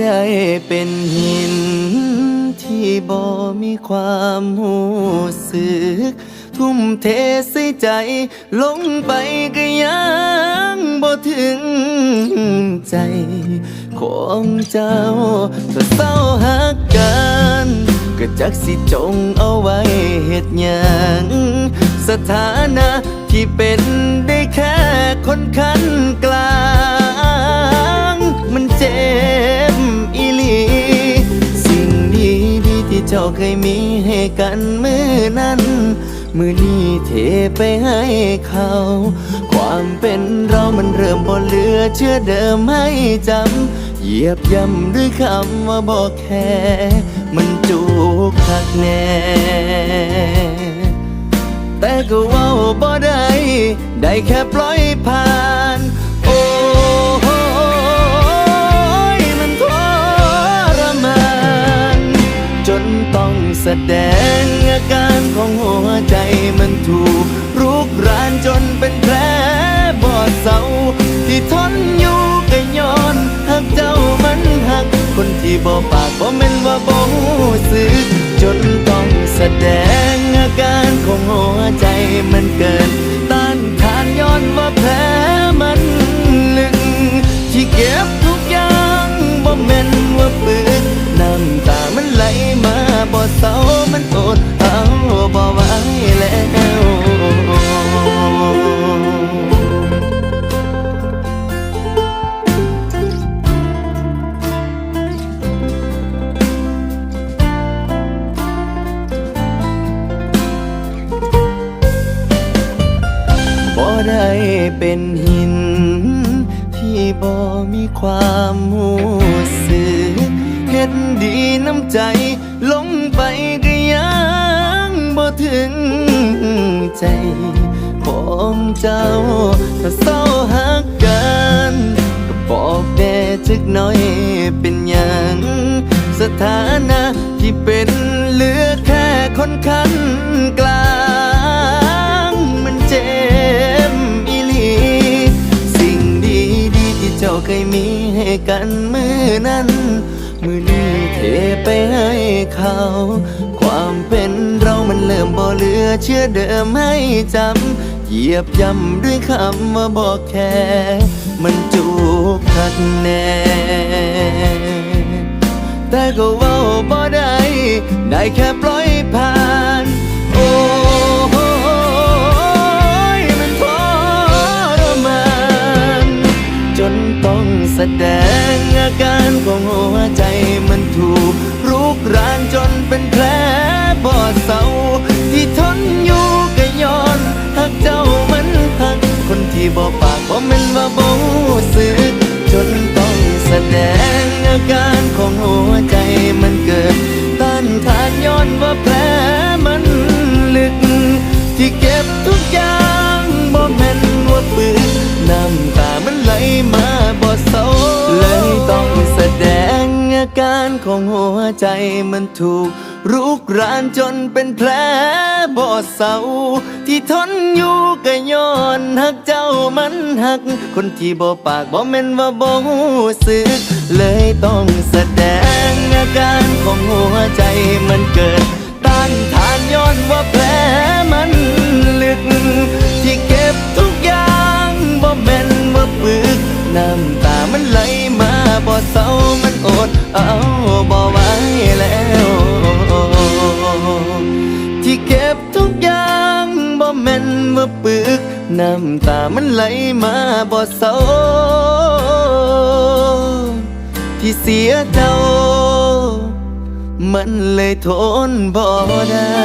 ได้เป็นหิน ที่บ่มีความหูสึก ทุ่มเทใส่ใจ ลงไปก็ยังบ่ถึงใจ ของเจ้าถ้าเศร้าหักกันก็จักสิจงเอาไว้เหตุยัง สถานะที่เป็นได้แค่คนคัน ให้กันมือนั้น มือนี้เทไปให้เขา ความเป็นเรามันเริ่มบ่เหลือเชื่อเดิมให้จำ เหยียบย่ำด้วยคำว่าบอกแค่ มันจูกคักแน่แต่ก็ว่าบ่ได้ ได้แค่ปล่อยผ่าน แสดงอาการของหัวใจมันถูกรุกรานจนเป็นแผลบอดเศร้าที่ทนอยู่ก็ย้อนหักเจ้ามันหัก คนที่บ่ปากบ่แม่นว่าบ่สึกจนต้องแสดงอาการของหัวใจมันเกินต ได้เป็นหิน ที่บ่มีความหูสึกเฮ็ดดีน้ำใจ ลงไปก็ยังบ่ถึงใจของเจ้า ถ้าเศร้าหักกันก็บอกแด่จักน่อยเป็นหยังสถานะที่เป็นเหลือแค่คนคันกลาง กันมือนั้น มือนี้เทไปให้เขา ความเป็นเรามันเริ่มบ่เหลือเชื่อเดิมให้จำเหยียบย่ำด้วยคำว่าบอกแค่ มันจูกคักแน่แต่ก็ว้าบ่ได้ ได้แค่ปล่อยผ่าน สดงอาการของหัวใจมันถูกรุกรานจนเป็นแผลบอดเศร้าที่ทนอยู่ก็ย้อนหักเจ้ามันหักคนที่บ่ปากบ่แม่นว่าบ่สึกจนต้องแสดงอาการของหัวใจมัน ของหัวใจมันถูกรุกรานจนเป็นแผลบ่เศร้าที่ทนอยู่ก็ย้อนหักเจ้ามันหัก คนที่บ่ปากบ่แม่นว่าบ่รู้สึก เลยต้องแสดงอาการของหัวใจมันเกิด ต้านทานย้อนว่าแผลมันลึก น้ำตามันไหลมาบ่เศร้าที่เสียเจ้า มันเลยทนบ่ได้